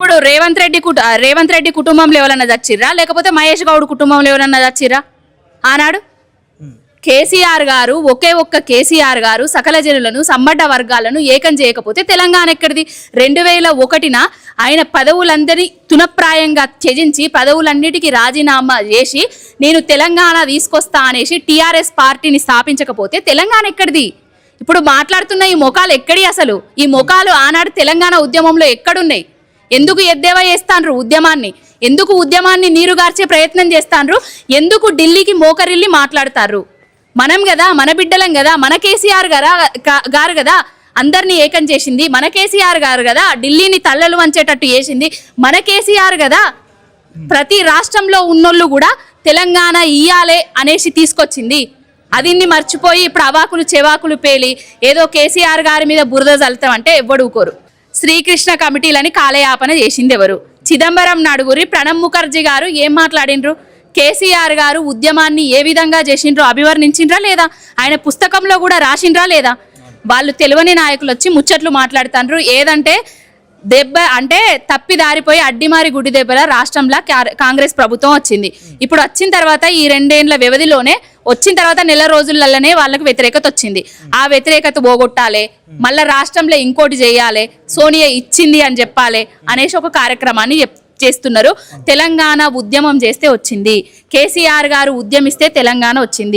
ఇప్పుడు రేవంత్ రెడ్డి కుట రేవంత్ రెడ్డి కుటుంబంలో ఎవరన్నా చచ్చిర్రా? లేకపోతే మహేష్ గౌడ్ కుటుంబంలో ఎవరన్నా చచ్చిర్రా? ఆనాడు? కేసీఆర్ గారు ఒకే ఒక్క కేసీఆర్ గారు సకల జనులను సంబడ్డ వర్గాలను ఏకం చేయకపోతే తెలంగాణ ఎక్కడిది? రెండు వేల ఒకటిన ఆయన పదవులందరి తునప్రాయంగా త్యజించి పదవులన్నిటికీ రాజీనామా చేసి నేను తెలంగాణ తీసుకొస్తా అనేసి టీఆర్ఎస్ పార్టీని స్థాపించకపోతే తెలంగాణ ఎక్కడిది? ఇప్పుడు మాట్లాడుతున్న ఈ మొఖాలు ఎక్కడి అసలు? ఈ మొఖాలు ఆనాడు తెలంగాణ ఉద్యమంలో ఎక్కడున్నాయి? ఎందుకు ఎద్దేవా చేస్తాండ్రు ఉద్యమాన్ని? ఎందుకు ఉద్యమాన్ని నీరుగార్చే ప్రయత్నం చేస్తాండ్రు ఎందుకు ఢిల్లీకి మోకరిల్లి మాట్లాడతారు? మనం కదా మన బిడ్డలం కదా మన కేసీఆర్ గారా గారు కదా అందరినీ ఏకం చేసింది. మన కేసీఆర్ గారు కదా ఢిల్లీని తల్లలు వంచేటట్టు చేసింది. మన కేసీఆర్ కదా ప్రతి రాష్ట్రంలో ఉన్నోళ్ళు కూడా తెలంగాణ ఇయ్యాలే అనేసి తీసుకొచ్చింది. అదిన్ని మర్చిపోయి ఇప్పుడు అవాకులు చెవాకులు పేలి ఏదో కేసీఆర్ గారి మీద బురద చల్లుతాం అంటే శ్రీకృష్ణ కమిటీలని కాలయాపన చేసింది ఎవరు చిదంబరం నడుగురి ప్రణబ్ ముఖర్జీ గారు ఏం మాట్లాడిండ్రు? కేసీఆర్ గారు ఉద్యమాన్ని ఏ విధంగా చేసిండ్రో అభివర్ణించిండ్రా లేదా? ఆయన పుస్తకంలో కూడా రాసిండ్రా లేదా? వాళ్ళు తెలివని నాయకులు వచ్చి ముచ్చట్లు మాట్లాడుతాండ్రు. ఏదంటే దెబ్బ అంటే తప్పి దారిపోయి అడ్డిమారి గుడి దెబ్బల రాష్ట్రంలో కాంగ్రెస్ ప్రభుత్వం వచ్చింది. ఇప్పుడు వచ్చిన తర్వాత ఈ రెండేండ్ల వ్యవధిలోనే వచ్చిన తర్వాత నెల రోజులలోనే వాళ్ళకి వ్యతిరేకత వచ్చింది. ఆ వ్యతిరేకత పోగొట్టాలి మళ్ళీ రాష్ట్రంలో ఇంకోటి చేయాలి సోనియా ఇచ్చింది అని చెప్పాలి అనేసి ఒక కార్యక్రమాన్ని చెప్- చేస్తున్నారు. తెలంగాణ ఉద్యమం చేస్తే వచ్చింది. కేసీఆర్ గారు ఉద్యమిస్తే తెలంగాణ వచ్చింది.